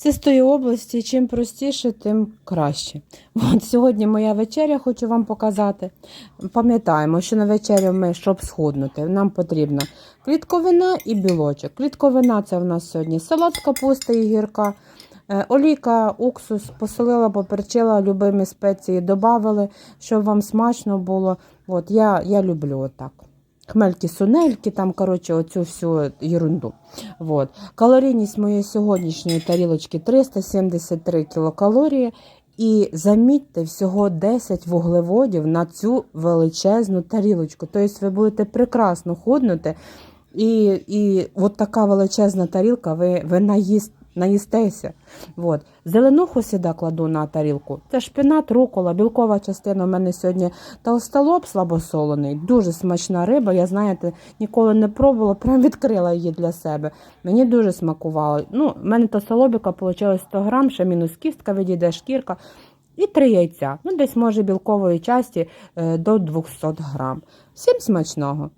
Це з тої області, чим простіше, тим краще. От сьогодні моя вечеря хочу вам показати. Пам'ятаємо, що на вечерю ми, щоб схуднути, нам потрібна клітковина і білочок. Клітковина це в нас сьогодні салат з капусти і гірка. Е, Олійка, уксус, посолила, поперчила, любимі спеції додавали, щоб вам смачно було. От я, я люблю отак. Хмельки, сунельки, там, коротше, оцю всю ерунду. Вот. Калорійність моєї сьогоднішньої тарілочки 373 кілокалорії. І замітьте, всього 10 вуглеводів на цю величезну тарілочку. Тобто ви будете прекрасно худнути. І, і от така величезна тарілка, ви, ви наїст, наїстеся. От. Зеленуху сюди кладу на тарілку. Це шпінат, рукола, білкова частина. У мене сьогодні толстолоб слабосолений, дуже смачна риба. Я, знаєте, ніколи не пробувала, прям відкрила її для себе. Мені дуже смакувало. Ну, в мене толстолобіка вийшло 100 грам, ще мінус кістка, відійде шкірка. І три яйця. Ну, десь може білкової часті е, до 200 грам. Всім смачного!